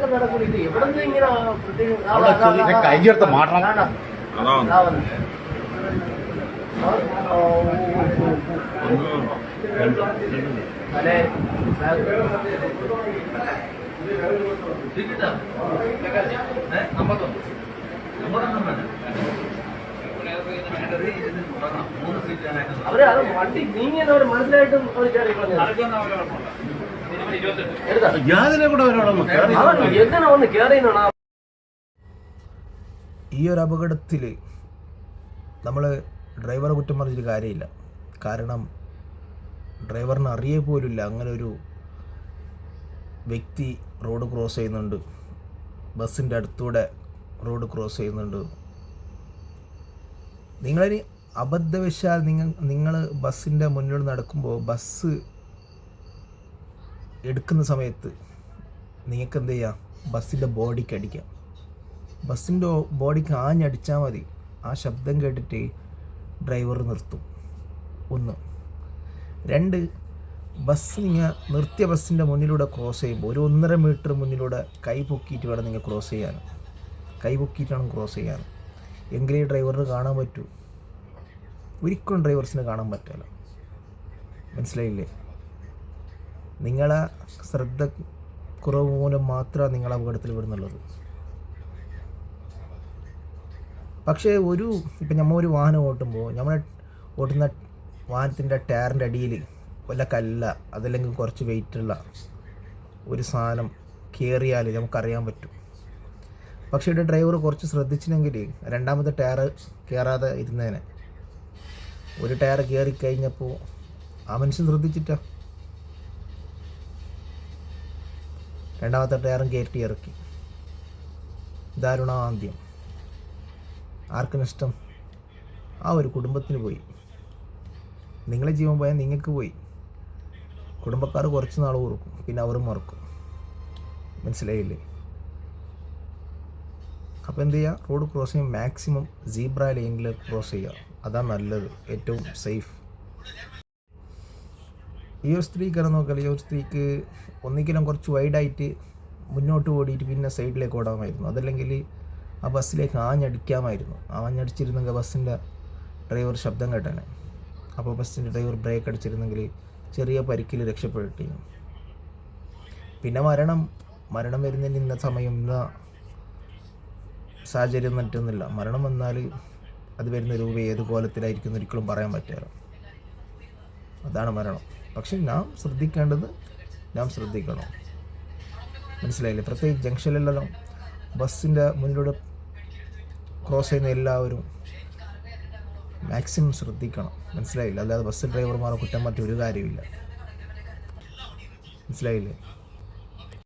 അങ്ങനെയൊക്കെ നടക്കൂല ഇത് എവിടെ നിന്ന് ഇങ്ങനെ പ്രത്യേകം ഓ, ഓ. അതെ. അവർ അത് വണ്ടി നീങ്ങിയവർ മനസ്സിലായിട്ടും അവർ കയറി എടുത്താ ഈ ഒരു അപകടത്തിൽ നമ്മൾ ഡ്രൈവറെ കുറ്റം പറഞ്ഞിട്ട് കാര്യമില്ല. കാരണം ഡ്രൈവറിന് അറിയേ പോലുമില്ല. അങ്ങനെ ഒരു വ്യക്തി റോഡ് ക്രോസ് ചെയ്യുന്നുണ്ട്. ബസ്സിന്റെ അടുത്തൂടെ റോഡ് ക്രോസ് ചെയ്യുന്നുണ്ട്. നിങ്ങളിനി അബദ്ധവശാൽ നിങ്ങൾ നിങ്ങൾ ബസ്സിന്റെ മുന്നിൽ നടക്കുമ്പോൾ ബസ് എടുക്കുന്ന സമയത്ത് നിങ്ങൾക്ക് എന്ത് ചെയ്യാം ബസ്സിന്റെ ബോഡിക്ക് അടിക്കാം. ബസ്സിന്റെ ബോഡിക്ക് ആഞ്ഞടിച്ചാൽ മതി. ആ ശബ്ദം കേട്ടിട്ട് ഡ്രൈവർ നിർത്തും. ഒന്ന്. രണ്ട് ബസ് നിങ്ങൾ നിർത്തിയ ബസ്സിന്റെ മുന്നിലൂടെ ക്രോസ് ചെയ്യുമ്പോൾ ഒരു ഒന്നര മീറ്റർ മുന്നിലൂടെ കൈ പൊക്കിയിട്ട് വേണം നിങ്ങൾ ക്രോസ് ചെയ്യാൻ. കൈ പൊക്കിയിട്ട് വേണം ക്രോസ് ചെയ്യാൻ. എങ്കിലേ ഡ്രൈവറിന് കാണാൻ പറ്റൂ. ഒരിക്കലും ഡ്രൈവേഴ്സിനെ കാണാൻ പറ്റില്ല മനസ്സിലായില്ലേ? നിങ്ങളെ ശ്രദ്ധ കുറവ് മൂലം മാത്രമാണ് നിങ്ങൾ അപകടത്തിൽ വിടുന്നുള്ളത് പക്ഷേ ഒരു ഇപ്പം നമ്മൾ ഒരു വാഹനം ഓട്ടുമ്പോൾ നമ്മൾ ഓടുന്ന വാഹനത്തിന്റെ ടയറിന്റെ അടിയിൽ വല്ല കല്ല അതല്ലെങ്കിൽ കുറച്ച് വെയിറ്റുള്ള ഒരു സാധനം കയറിയാൽ നമുക്കറിയാൻ പറ്റും. പക്ഷേ ഇവിടെ ഡ്രൈവർ കുറച്ച് ശ്രദ്ധിച്ചില്ലെങ്കിൽ രണ്ടാമത്തെ ടയർ കയറാതെ ഇരുന്നേനെ. ഒരു ടയർ കയറി കഴിഞ്ഞപ്പോൾ ആ മനുഷ്യൻ ശ്രദ്ധിച്ചിട്ടാ? രണ്ടാമത്തെ ടയറും കയറ്റി ഇറക്കി. ദാരുണാന്ത്യം. ആർക്ക് നഷ്ടം? ആ ഒരു കുടുംബത്തിന് പോയി. നിങ്ങളെ ജീവൻ പോയാൽ നിങ്ങൾക്ക് പോയി. കുടുംബക്കാർ കുറച്ച് നാൾ ഓർക്കും പിന്നെ അവർ മറക്കും. മനസ്സിലായില്ലേ? അപ്പോൾ എന്ത് ചെയ്യുക? റോഡ് ക്രോസ് ചെയ്യുമ്പോൾ മാക്സിമം സീബ്ര ലൈനിൽ ക്രോസ് ചെയ്യുക. അതാണ് നല്ലത്. ഏറ്റവും സേഫ് ഈ ഒരു സ്ത്രീക്കാരെ നോക്കിയാൽ ഈ ഒരു സ്ത്രീക്ക് ഒന്നിക്കലും കുറച്ച് വൈഡായിട്ട് മുന്നോട്ട് ഓടിയിട്ട് പിന്നെ സൈഡിലേക്ക് ഓടാമായിരുന്നു. അതല്ലെങ്കിൽ ആ ബസ്സിലേക്ക് ആഞ്ഞടിക്കാമായിരുന്നു. ആഞ്ഞടിച്ചിരുന്നെങ്കിൽ ബസ്സിന്റെ ഡ്രൈവർ ശബ്ദം കേട്ടാണ് അപ്പോൾ ബസ്സിന്റെ ഡ്രൈവർ ബ്രേക്ക് അടിച്ചിരുന്നെങ്കിൽ ചെറിയ പരിക്കിൽ രക്ഷപ്പെട്ടിരുന്നു പിന്നെ മരണം. മരണം വരുന്നതിന് ഇന്ന സമയം ഇന്ന സാഹചര്യം മറ്റൊന്നുമില്ല. മരണം വന്നാൽ അത് വരുന്ന രൂപ ഏത് കോലത്തിലായിരിക്കും ഒരിക്കലും പറയാൻ പറ്റില്ല. അതാണ് മരണം. പക്ഷെ നാം ശ്രദ്ധിക്കേണ്ടത് നാം ശ്രദ്ധിക്കണം. മനസ്സിലായില്ലേ? പ്രത്യേകിച്ച് ജംഗ്ഷനിലെല്ലാം ബസ്സിന്റെ മുന്നിലൂടെ ക്രോസ് ചെയ്യുന്ന എല്ലാവരും മാക്സിമം ശ്രദ്ധിക്കണം. മനസ്സിലായില്ല? അല്ലാതെ ബസ് ഡ്രൈവർമാരെ കുറ്റം പറ്റിയ ഒരു കാര്യമില്ല മനസ്സിലായില്ലേ?